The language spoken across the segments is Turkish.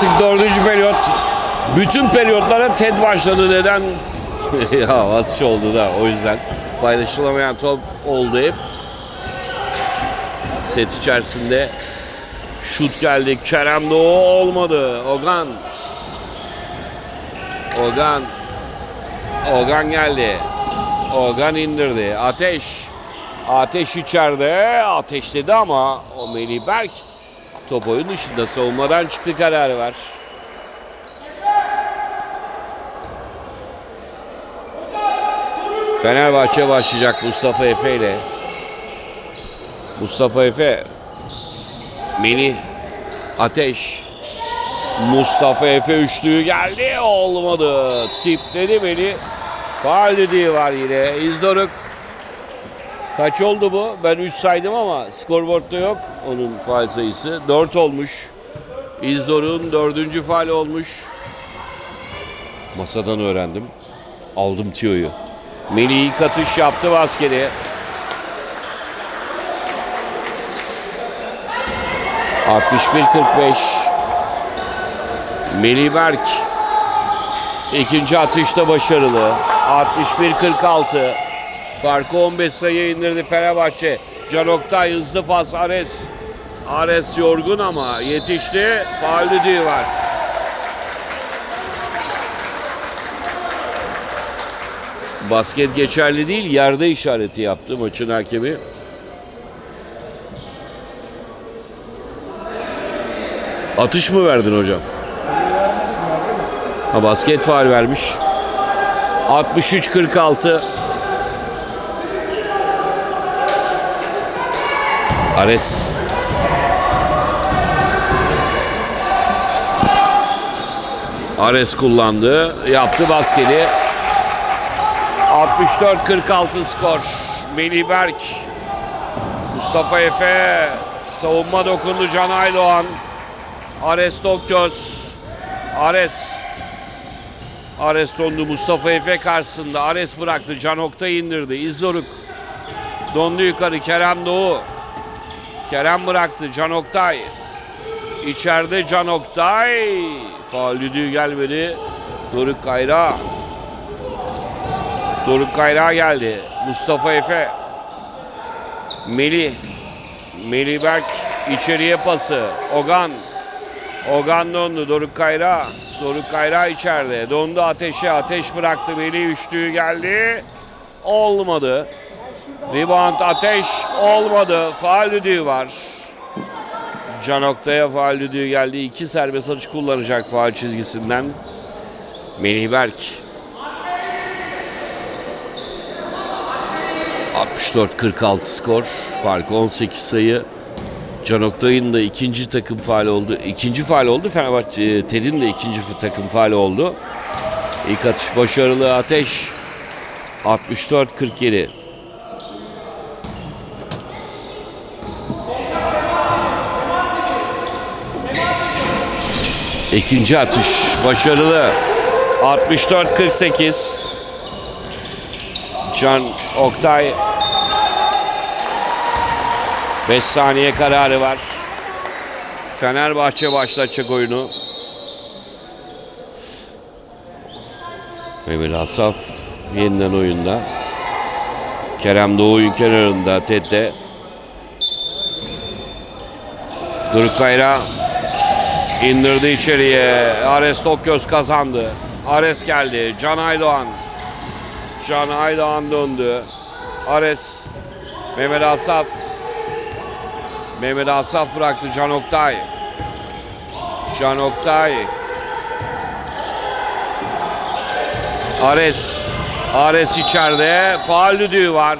Artık dördüncü periyot. Bütün periyotlara Ted başladı. Neden? ya az oldu da o yüzden. Paylaşılamayan top oldu hep. Set içerisinde şut geldi. Kerem Doğu olmadı. Ogan. Ogan. Ogan geldi. Ogan indirdi. Ateş. Ateş içeride. Ateşledi ama o Melih Berk top oyun dışında savunmadan çıktı kararı var. Fenerbahçe başlayacak Mustafa Efe ile. Mustafa Efe. Melih. Ateş. Mustafa Efe üçlüğü geldi. Olmadı. Tipledi Melih. Faal dediği var yine. İzdoruk. Kaç oldu bu? Ben 3 saydım ama skorboardta yok onun faal sayısı. 4 olmuş. İzdoruk'un dördüncü faal olmuş. Masadan öğrendim. Aldım tiyoyu. Melih ilk atış yaptı basketi. ...61-45... Melih Berk... ...ikinci atışta başarılı... ...61-46... ...farkı 15 sayı indirdi Fenerbahçe... ...Can Oktay hızlı pas Ares... ...Ares yorgun ama yetişti... ...faal düdüğü var... Basket geçerli değil, yerde işareti yaptı maçın hakemi. Atış mı verdin hocam? Ha basket faal vermiş. 63-46. Ares. Ares kullandı. Yaptı basketi. 64-46 skor. Melih Berk. Mustafa Efe. Savunma dokundu Can Aydoğan. Ares Tokgöz. Ares. Ares dondu Mustafa Efe karşısında. Ares bıraktı. Can Oktay indirdi. İzzoruk. Dondu yukarı Kerem Doğu. Kerem bıraktı. Can Oktay. İçeride Can Oktay. Faal düdüğü gelmedi. Doruk Kayra. Doruk Kayra geldi. Mustafa Efe. Melih. Melih Berk içeriye pası. Ogan. Ogan dondu. Doruk Kayra. Doruk Kayra içeride. Dondu ateşe. Ateş bıraktı. Melih üçlüğü geldi. Olmadı. Rebound ateş olmadı. Faal düdüğü var. Can Oktay'a faal düdüğü geldi. İki serbest atış kullanacak faal çizgisinden. Melih Berk. 64-46 skor. Farkı 18 sayı. Can Oktay'ın da ikinci takım faal oldu. İkinci faal oldu. Fenerbahçe Ted'in de ikinci takım faal oldu. İlk atış başarılı Ateş. 64-47. İkinci atış başarılı. 64-48. Can Oktay 5 saniye kararı var. Fenerbahçe başlatacak oyunu. Mehmet Asaf yeniden oyunda. Kerem Doğu oyun kenarında Tete. Doruk Kayra indirdi içeriye. Ares Tokgöz kazandı. Ares geldi. Can Aydoğan. Can Aydoğan döndü. Ares. Mehmet Asaf. Mehmet Asaf bıraktı Can Oktay. Can Oktay. Ares. Ares içeride. Faal düdüğü var.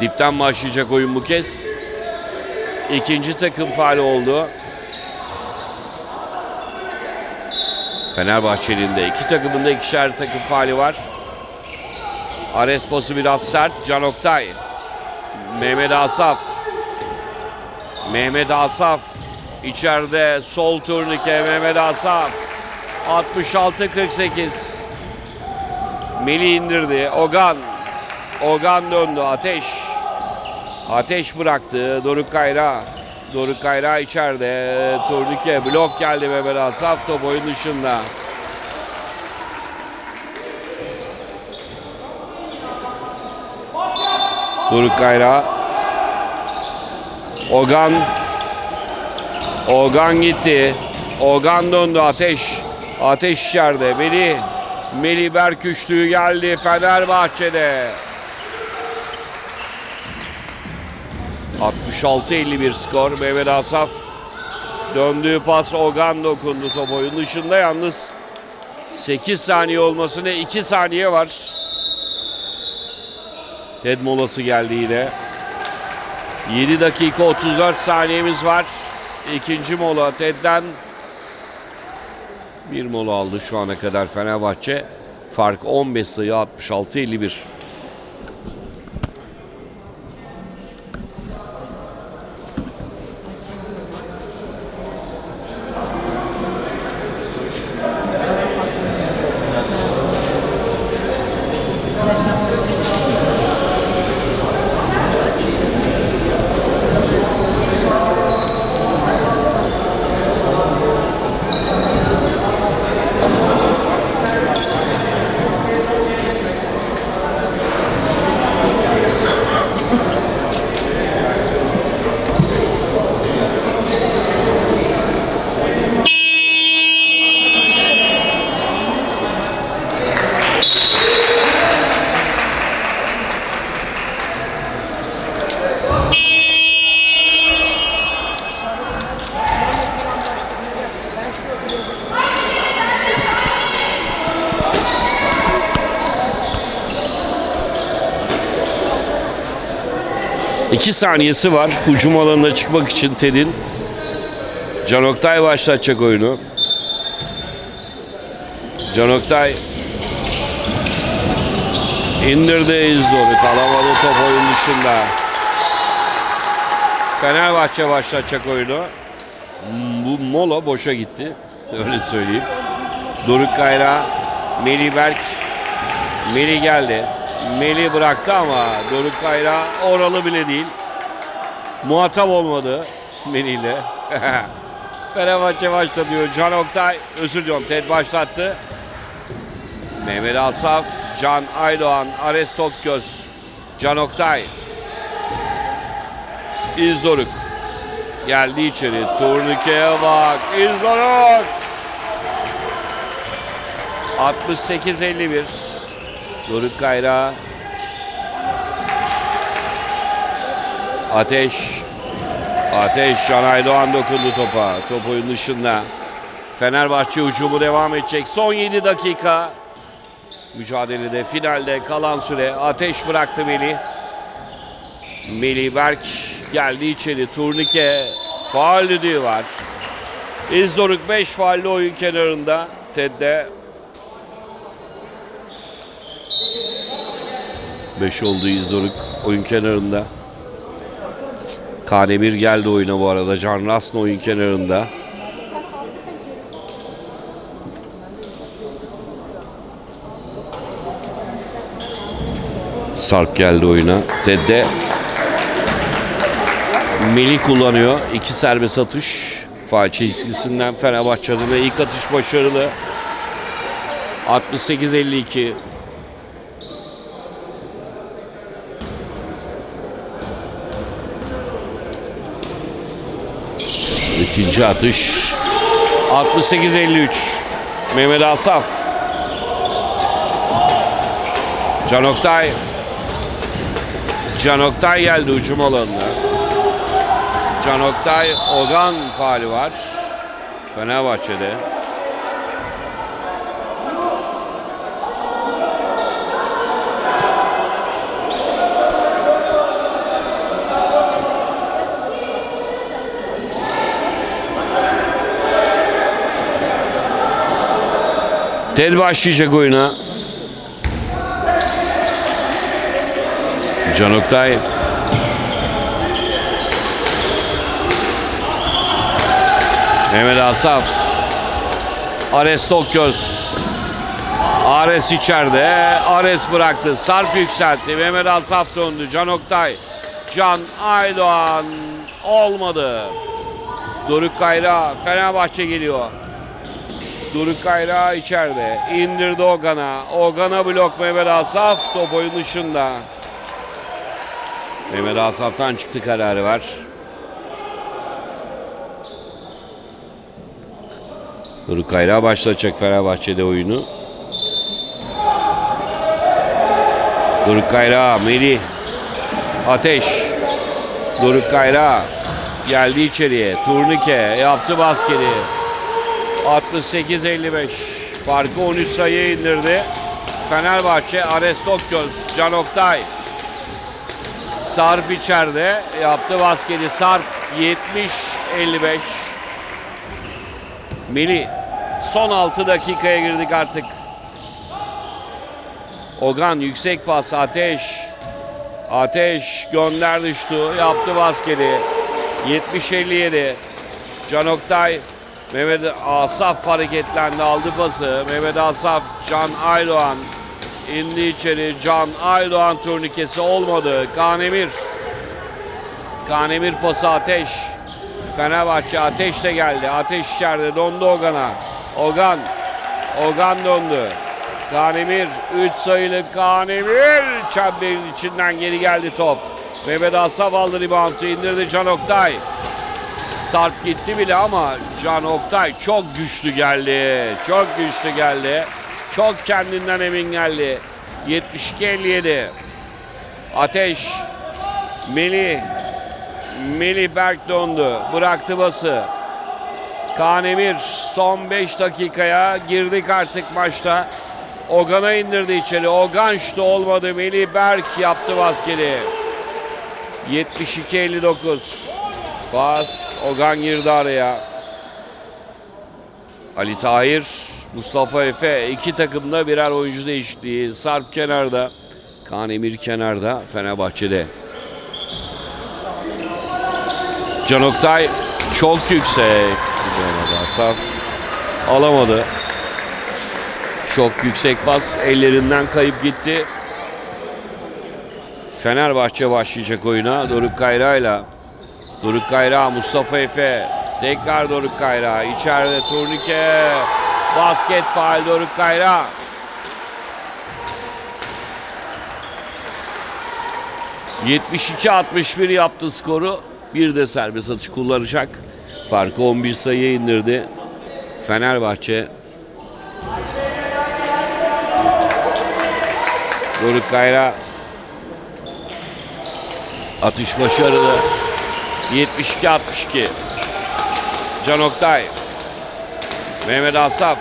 Dipten başlayacak oyun bu kez. İkinci takım faal oldu. Fenerbahçe'nin de iki takımın da ikişer takım faali var. Ares posu biraz sert. Can Oktay. Mehmet Asaf. Mehmet Asaf. içeride sol turnike Mehmet Asaf. 66-48. Melih indirdi. Ogan. Ogan döndü. Ateş. Ateş bıraktı. Doruk Kayra. Doruk Kayra içeride. Turnike blok geldi Mehmet Asaf top oyun dışında. Doruk Kayra. Ogan. Ogan gitti. Ogan döndü Ateş. Ateş içeride. Melih. Melih Berk üçlüğü geldi Fenerbahçe'de. 66-51 skor. Mehmet Asaf döndüğü pas Ogan dokundu top oyun dışında yalnız 8 saniye olmasına 2 saniye var. Ted molası geldi yine. 7 dakika 34 saniyemiz var. İkinci mola Ted'den bir mola aldı şu ana kadar Fenerbahçe. Fark 15 sayı 66-51. İki saniyesi var hücum alanına çıkmak için Ted'in. Can Oktay başlatacak oyunu. Can Oktay indirdi İzdor'u. Kalamadı top oyun dışında. Fenerbahçe başlatacak oyunu. Bu mola boşa gitti. Öyle söyleyeyim. Doruk Kayra, Melih Berk. Melih geldi. Melih bıraktı ama Doruk Kayra oralı bile değil. Muhatap olmadı Melih'le. Fenerbahçe başlatıyor. Can Oktay, özür diliyorum Ted başlattı. Mehmet Asaf, Can Aydoğan, Ares Tokgöz, Can Oktay. İzdoruk. Geldi içeri. Turnike'ye bak. İzdoruk. 68-51. Doruk Kayra. Ateş. Ateş Can Aydoğan dokundu topa. Top dışında. Fenerbahçe hücumu devam edecek. Son 7 dakika. Mücadelede finalde kalan süre. Ateş bıraktı Melih. Melih Berk geldi içeri. Turnike faal düdüğü var. İzdoruk 5 faalli oyun kenarında. Ted'de 5 oldu İzdoruk oyun kenarında. Kademir geldi oyuna bu arada. Can Rasn oyun kenarında. Sarp geldi oyuna. Ted'de Melih kullanıyor. İki serbest atış. Faal çizgisinden Fenerbahçe adına ilk atış başarılı. 68-52. İkinci atış. 68-53. Mehmet Asaf. Can Oktay. Can Oktay geldi hücum alanına. Can Oktay, Ogan faali var. Fenerbahçe'de. Ted başlayacak oyuna. Can Oktay. Mehmet Asaf. Ares Tokgöz. Ares içeride. Ares bıraktı. Sarp yükseltti. Mehmet Asaf döndü. Can Oktay. Can Aydoğan olmadı. Doruk Kayra Fenerbahçe geliyor. Doruk Kayra içeride. indirdi Ogan'a. Ogan'a blok Mehmet Asaf. Top oyun dışında. Mehmet Asaf'tan çıktı kararı var. Doruk Kayra başlatacak Fenerbahçe'de oyunu. Doruk Kayra, Melih, Ateş. Doruk Kayra geldi içeriye. Turnike yaptı basketi. 68-55. Farkı 13 sayıya indirdi. Fenerbahçe, Ares Tokgöz, Can Oktay. Sarp içeride yaptı basketi. Sarp 70-55. Melih son 6 dakikaya girdik artık. Ogan yüksek pas Ateş. Ateş gönder düştü. Yaptı basketi. 70-57. Can Oktay Mehmet Asaf hareketlendi aldı pası. Mehmet Asaf Can Aydoğan indi içeri. Can Aydoğan turnikesi olmadı. Kanemir. Kanemir pası Ateş. Fenerbahçe Ateş de geldi. Ateş içeride dondu Ogan'a. Ogan. Ogan dondu. Kanemir 3 sayılı Kanemir çemberin içinden geri geldi top. Mehmet Asaf aldı reboundu indirdi Can Oktay. Sarp gitti bile ama Can Oktay çok güçlü geldi. Çok güçlü geldi. Çok kendinden emin geldi. 72-57. Ateş. Melih. Melih Berk dondu. Bıraktı bası. Kanemir son 5 dakikaya girdik artık maçta. Ogan'a indirdi içeri. Ogan şutu olmadı. Melih Berk yaptı basketi. 72-59. Pas. Ogan girdi araya. Ali Tahir, Mustafa Efe iki takımda birer oyuncu değişikliği. Sarp kenarda. Kaan Emir kenarda Fenerbahçe'de. Can Oktay çok yüksek. Asaf alamadı. Çok yüksek pas ellerinden kayıp gitti. Fenerbahçe başlayacak oyuna Doruk Kayra'yla. Doruk Kayra, Mustafa Efe. Tekrar Doruk Kayra. İçeride turnike. Basket faal Doruk Kayra. ...72-61 yaptı skoru. Bir de serbest atış kullanacak. Farkı 11 sayıya indirdi. Fenerbahçe. Doruk Kayra. Atış başarılı. 72-62. Can Oktay. Mehmet Asaf.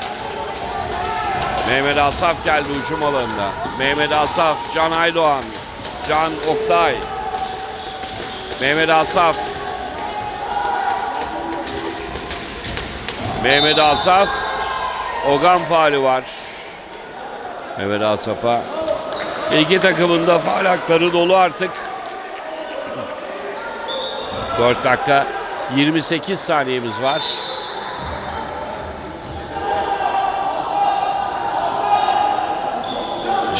Mehmet Asaf geldi uçum alanında. Mehmet Asaf, Can Aydoğan. Can Oktay. Mehmet Asaf. Mehmet Asaf. Ogan faali var. Mehmet Asaf'a. İki takımında faal hakları dolu artık. 4 dakika 28 saniyemiz var.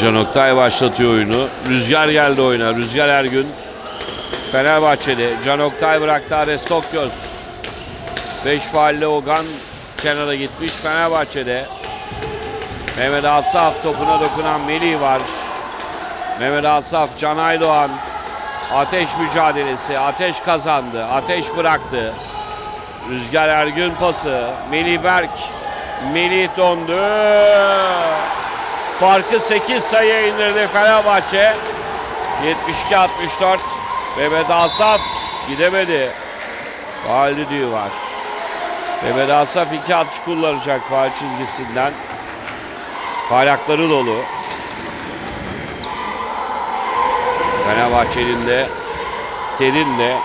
Can Oktay başlatıyor oyunu. Rüzgar geldi oyuna. Rüzgar Ergün. Fenerbahçe'de. Can Oktay bıraktı Ares Tokgöz. 5 faalle Ogan kenara gitmiş Fenerbahçe'de. Mehmet Asaf topuna dokunan Melih var. Mehmet Asaf, Can Aydoğan. Ateş mücadelesi. Ateş kazandı. Ateş bıraktı. Rüzgar Ergün pası. Melih Berk. Melih dondu. Farkı 8 sayıya indirdi Fenerbahçe. 72-64. Mehmet Asaf gidemedi. Faal düdüğü var. Mehmet Asaf iki atış kullanacak faal çizgisinden. Faal hakları dolu. Fenerbahçe'nin de Ted'in de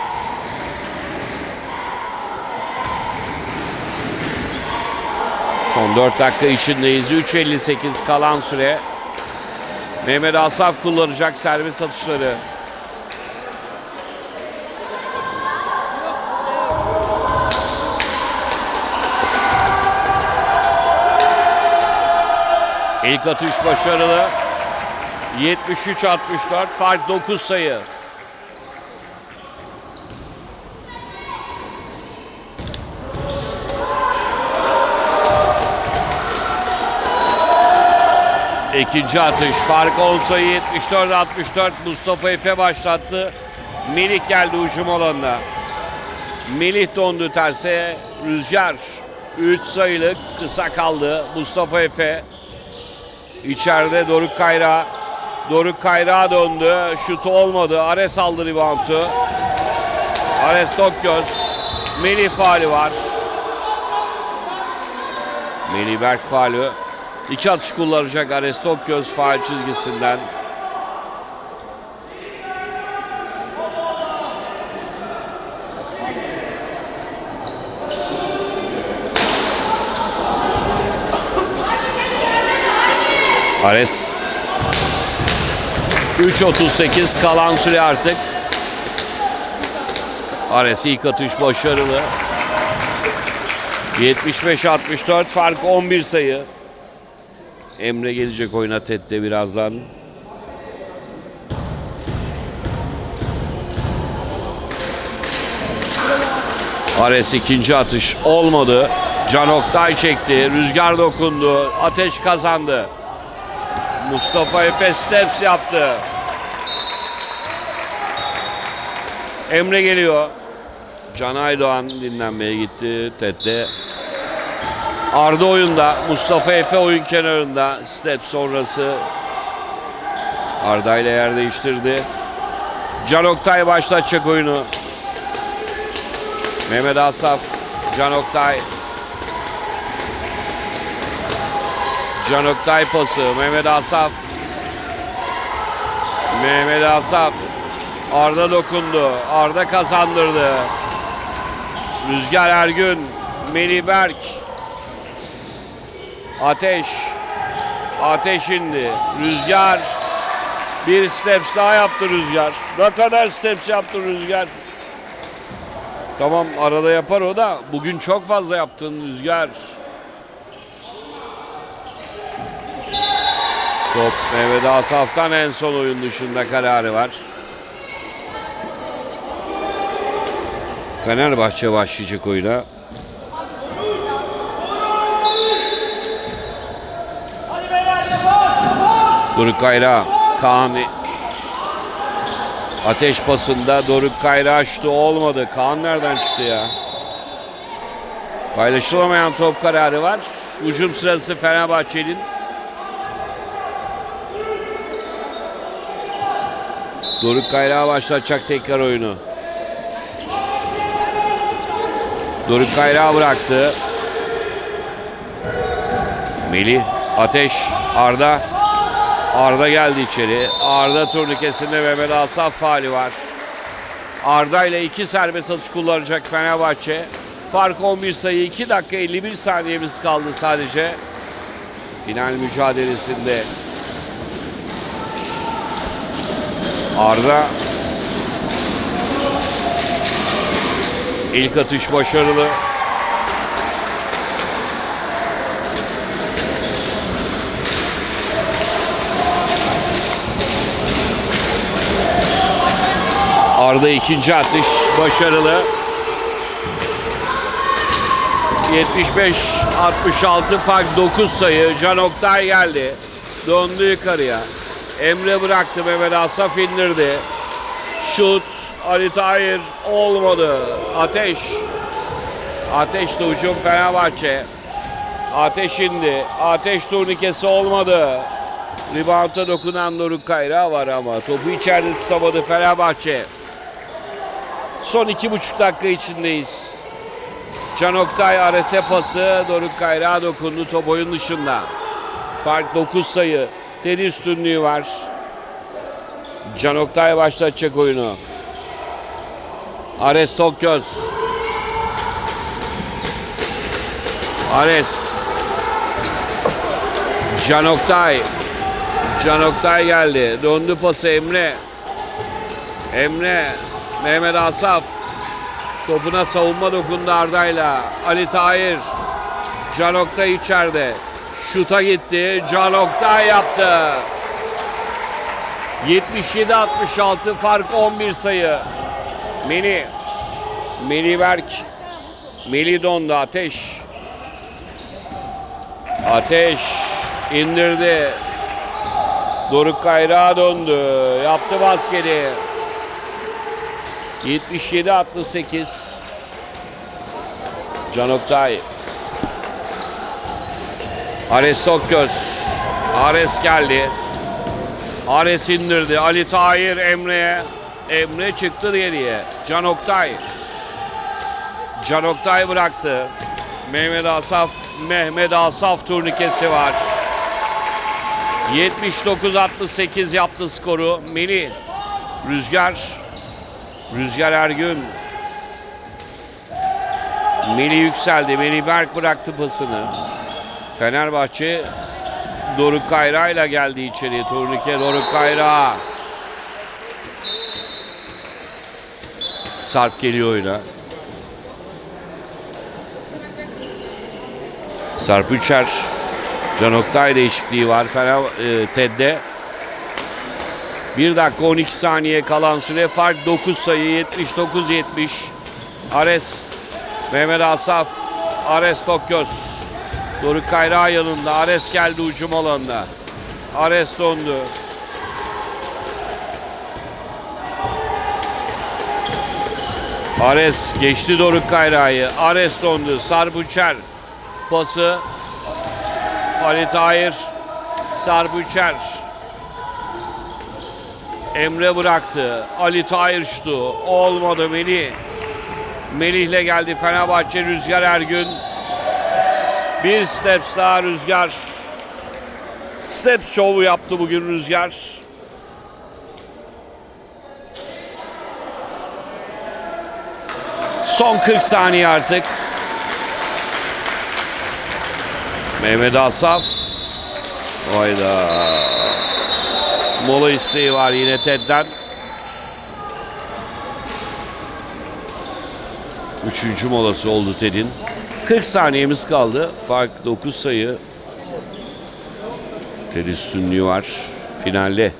son 4 dakika içindeyiz. 3.58 kalan süre. Mehmet Asaf kullanacak servis atışları. İlk atış başarılı. 73-64 fark 9 sayı. İkinci atış. Fark 10 sayı 74-64. Mustafa Efe başlattı. Melih geldi ucum alanına. Melih dondu terse. Rüzgar 3 sayılık kısa kaldı. Mustafa Efe içeride Doruk Kayra Doruk Kayra döndü. Şutu olmadı. Ares aldı reboundu. Ares Tokgöz. Melih faali var. Melih Berk faali. İki atış kullanacak Ares Tokgöz faal çizgisinden. Ares 3.38 kalan süre artık. Ares ilk atış başarılı. 75-64 fark 11 sayı. Emre gelecek oyuna Tette birazdan. Ares ikinci atış olmadı. Can Oktay çekti. Rüzgar dokundu. Ateş kazandı. Mustafa Efe steps yaptı. Emre geliyor. Can Aydoğan dinlenmeye gitti. Tette. Arda oyunda. Mustafa Efe oyun kenarında. Step sonrası. Arda ile yer değiştirdi. Can Oktay başlatacak oyunu. Mehmet Asaf. Can Oktay. Can Oktay pası. Mehmet Asaf. Mehmet Asaf. Arda dokundu. Arda kazandırdı. Rüzgar Ergün. Melih Berk. Ateş. Ateş indi. Rüzgar. Bir steps daha yaptı Rüzgar. Ne kadar steps yaptı Rüzgar. Tamam arada yapar o da. Bugün çok fazla yaptın Rüzgar. Top Mehmet Asaf'tan en son oyun dışında kararı var. Fenerbahçe başlayacak oyuna. Doruk Kayra, Kaan Ateş pasında Doruk Kayra açtı olmadı. Kaan nereden çıktı ya? Paylaşılamayan top kararı var. Ucum sırası Fenerbahçe'nin. Doruk Kayra başlatacak tekrar oyunu. Doruk Kayra bıraktı. Melih, Ateş, Arda. Arda geldi içeri. Arda turnikesinde Mehmet Asaf faali var. Arda ile iki serbest atış kullanacak Fenerbahçe. Fark 11 sayı 2 dakika 51 saniyemiz kaldı sadece. Final mücadelesinde. Arda ilk atış başarılı. Arda ikinci atış başarılı. 75-66 fark 9 sayı. Can Oktay geldi. Döndü yukarıya. Emre bıraktı Mehmet Asaf indirdi. Şut Ali Tahir olmadı. Ateş. Ateş de hücum Fenerbahçe. Ateş indi. Ateş turnikesi olmadı. Rebound'a dokunan Doruk Kayra var ama topu içeride tutamadı Fenerbahçe. Son iki buçuk dakika içindeyiz. Can Oktay Ares'e pası. Doruk Kayra dokundu top oyun dışında. Fark 9 sayı. Teri üstünlüğü var. Can Oktay başlatacak oyunu. Ares Tokgöz. Ares. Can Oktay. Can Oktay geldi. Döndü pası Emre. Emre. Mehmet Asaf. Topuna savunma dokundu Arda'yla. Ali Tahir. Can Oktay içeride. Şuta gitti. Can Oktay yaptı. 77-66 fark 11 sayı. Meli. Meli Berk. Meli dondu Ateş. Ateş indirdi. Doruk Kayrağa döndü. Yaptı basketi. 77-68. Can Oktay. Ares Tokgöz. Ares geldi. Ares indirdi. Ali Tahir Emre'ye. Emre çıktı geriye. Can Oktay. Can Oktay bıraktı. Mehmet Asaf, Mehmet Asaf turnikesi var. 79-68 yaptı skoru. Melih, Rüzgar, Rüzgar Ergün. Melih yükseldi. Melih Berk bıraktı pasını. Fenerbahçe Doruk Kayra ile geldi içeri. Turnike Doruk Kayra. Sarp geliyor oyuna. Sarp Üçer. Can Oktay değişikliği var. Fener, e, Ted'de. 1 dakika 12 saniye kalan süre fark 9 sayı 79-70. Ares, Mehmet Asaf, Ares Tokyos. Doruk Kayra yanında. Ares geldi ucum alanına. Ares dondu. Ares geçti Doruk Kayra'yı. Ares dondu. Sarp Uçer. Pası Ali Tahir, Sarp Üçer. Emre bıraktı. Ali Tahir şutu. Olmadı Melih. Melih'le geldi Fenerbahçe Rüzgar Ergün. Bir steps daha Rüzgar. Step şovu yaptı bugün Rüzgar. Son 40 saniye artık. Mehmet Asaf. Hayda. Mola isteği var yine Ted'den. Üçüncü molası oldu Ted'in. 40 saniyemiz kaldı. Fark 9 sayı. Üstünlüğü var. Finalde.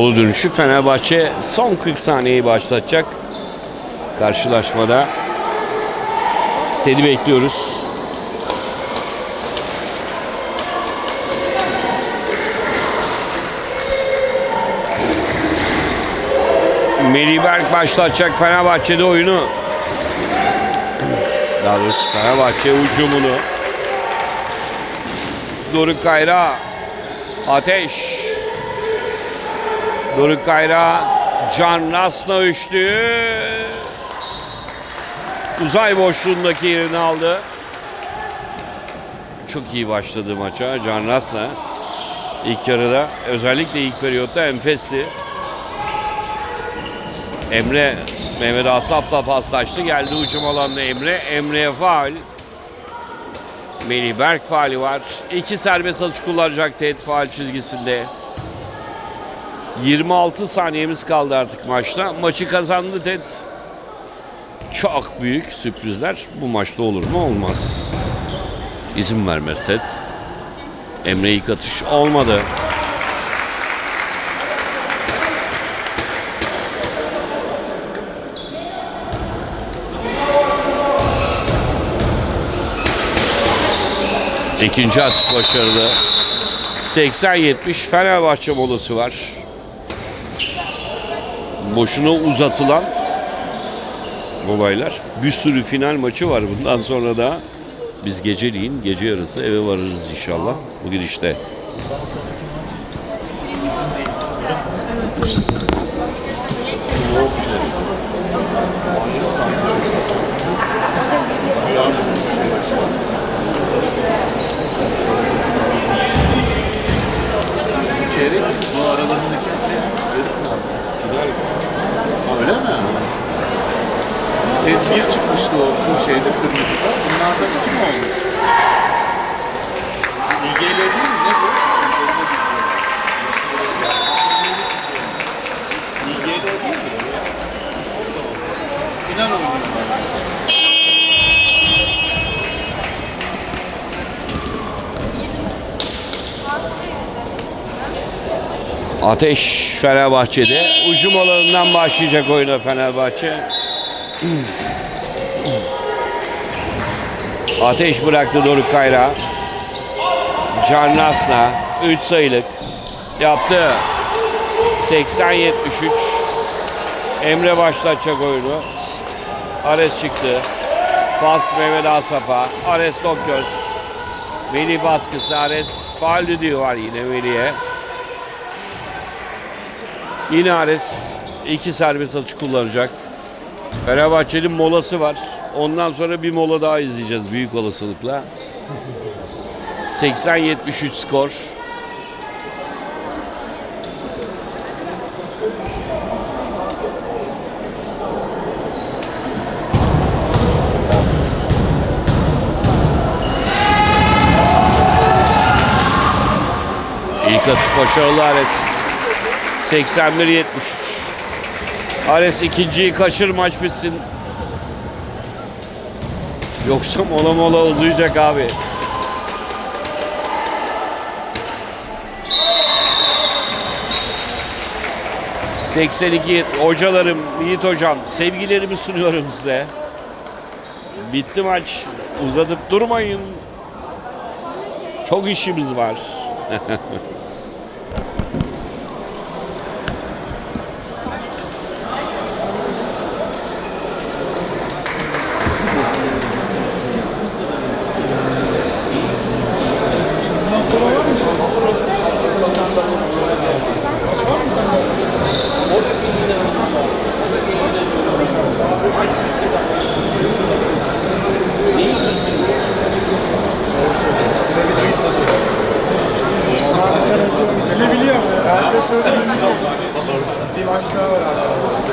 Mola dönüşü Fenerbahçe son 40 saniyeyi başlatacak. Karşılaşmada. Ted'i bekliyoruz. Melih Berk başlatacak Fenerbahçe'de oyunu. Daha doğrusu Fenerbahçe ucumunu. Doruk Kayra. Ateş. Doruk Kayra. Can Rasna üçlü. Uzay boşluğundaki yerini aldı. Çok iyi başladı maça Can Rasna. İlk yarıda özellikle ilk periyotta enfesti. Emre Mehmet Asaf'la paslaştı. Geldi ucum alanda Emre. Emre'ye faal. Melih Berk faali var. İki serbest atış kullanacak Ted faal çizgisinde. 26 saniyemiz kaldı artık maçta. Maçı kazandı Ted. Çok büyük sürprizler bu maçta olur mu? Olmaz. İzin vermez Ted. Emre ilk atış olmadı. İkinci atış başarılı. 80-70 Fenerbahçe molası var. Boşuna uzatılan olaylar. Bir sürü final maçı var. Bundan sonra da biz geceliğin gece yarısı eve varırız inşallah. Bu gidişte. Tedbir çıkmıştı o bu şeyde kırmızıda. Bunlardan iki mi olmuş? İGL değil mi? Ne bu? İGL değil mi? Final oynuyorlar. Ateş Fenerbahçe'de. Ucum alanından başlayacak oyuna Fenerbahçe. Ateş bıraktı Doruk Kayra. Can Nasna 3 sayılık yaptı. 80-73. Emre başlatacak oyunu. Ares çıktı. Pas Mehmet Asaf'a. Ares Dokgöz. Veli baskısı Ares. Faal düdüğü var yine Veli'ye. Yine Ares iki serbest atış kullanacak. Fenerbahçe'nin molası var. Ondan sonra bir mola daha izleyeceğiz büyük olasılıkla. 80-73 skor. İlk atış başarılı Ares. 81-73. Ares ikinciyi kaçır maç bitsin. Yoksa mola mola uzayacak abi. ...82 hocalarım, Yiğit hocam sevgilerimi sunuyorum size. Bitti maç. Uzatıp durmayın. Çok işimiz var. Ne biliyorum? Ben size söyledim. Bir maç daha var abi.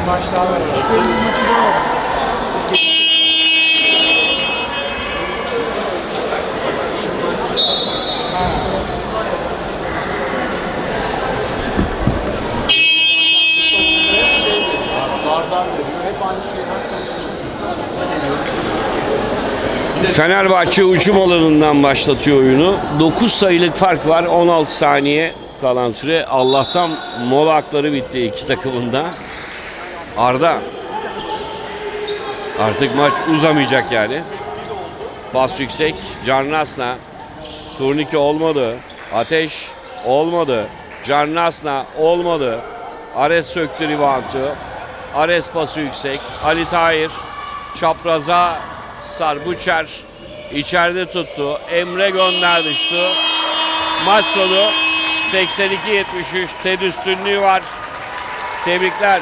Bir maç daha var. Küçük bir maçı daha var. Fenerbahçe ucum alanından başlatıyor oyunu. 9 sayılık fark var. 16 saniye kalan süre. Allah'tan mola hakları bitti iki takımında. Arda. Artık maç uzamayacak yani. Pas yüksek. Carnasna. Turnike olmadı. Ateş olmadı. Carnasna olmadı. Ares söktü rivantı. Ares pası yüksek. Ali Tahir çapraza Sarbuçer içeride tuttu. Emre gönderdi şutu. Maç sonu 82-73 TED üstünlüğü var. Tebrikler.